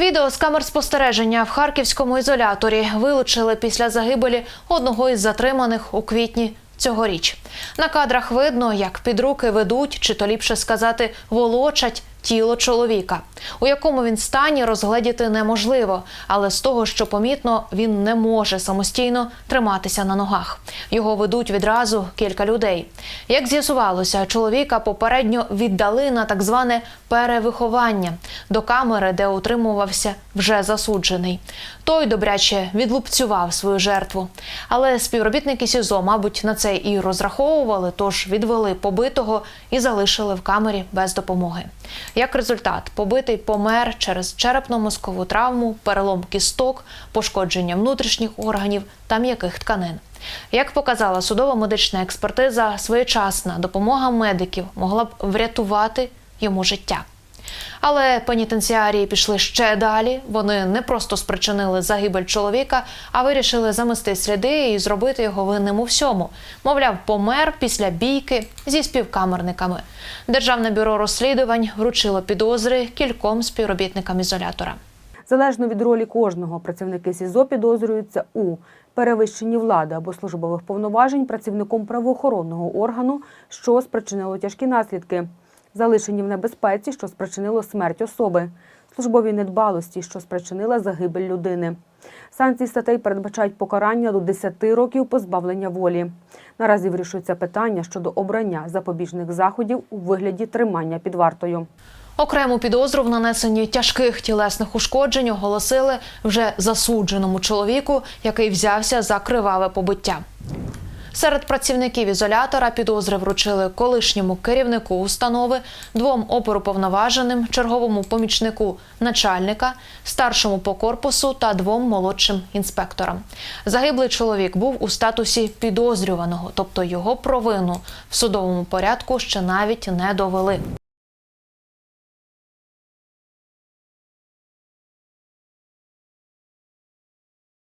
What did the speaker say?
Відео з камер спостереження в харківському ізоляторі вилучили після загибелі одного із затриманих у квітні цьогоріч. На кадрах видно, як під руки ведуть, чи то ліпше сказати, волочать тіло чоловіка. У якому він стані розгледіти неможливо, але з того, що помітно, він не може самостійно триматися на ногах. Його ведуть відразу кілька людей. Як з'ясувалося, чоловіка попередньо віддали на так зване перевиховання до камери, де утримувався вже засуджений. Той добряче відлупцював свою жертву. Але співробітники СІЗО, мабуть, на це і розраховували, тож відвели побитого і залишили в камері без допомоги. Як результат, побитий помер через черепно-мозкову травму, перелом кісток, пошкодження внутрішніх органів та м'яких тканин. Як показала судова медична експертиза, своєчасна допомога медиків могла б врятувати йому життя. Але пенітенціарії пішли ще далі. Вони не просто спричинили загибель чоловіка, а вирішили замести сліди і зробити його винним у всьому. Мовляв, помер після бійки зі співкамерниками. Державне бюро розслідувань вручило підозри кільком співробітникам ізолятора. Залежно від ролі кожного, працівники СІЗО підозрюються у перевищенні влади або службових повноважень працівником правоохоронного органу, що спричинило тяжкі наслідки, залишенні в небезпеці, що спричинило смерть особи, службовій недбалості, що спричинила загибель людини. Санкції статей передбачають покарання до 10 років позбавлення волі. Наразі вирішується питання щодо обрання запобіжних заходів у вигляді тримання під вартою. Окрему підозру в нанесенні тяжких тілесних ушкоджень оголосили вже засудженому чоловіку, який взявся за криваве побиття. Серед працівників ізолятора підозри вручили колишньому керівнику установи, двом оперуповноваженим, черговому помічнику начальника, старшому по корпусу та двом молодшим інспекторам. Загиблий чоловік був у статусі підозрюваного, тобто його провину в судовому порядку ще навіть не довели.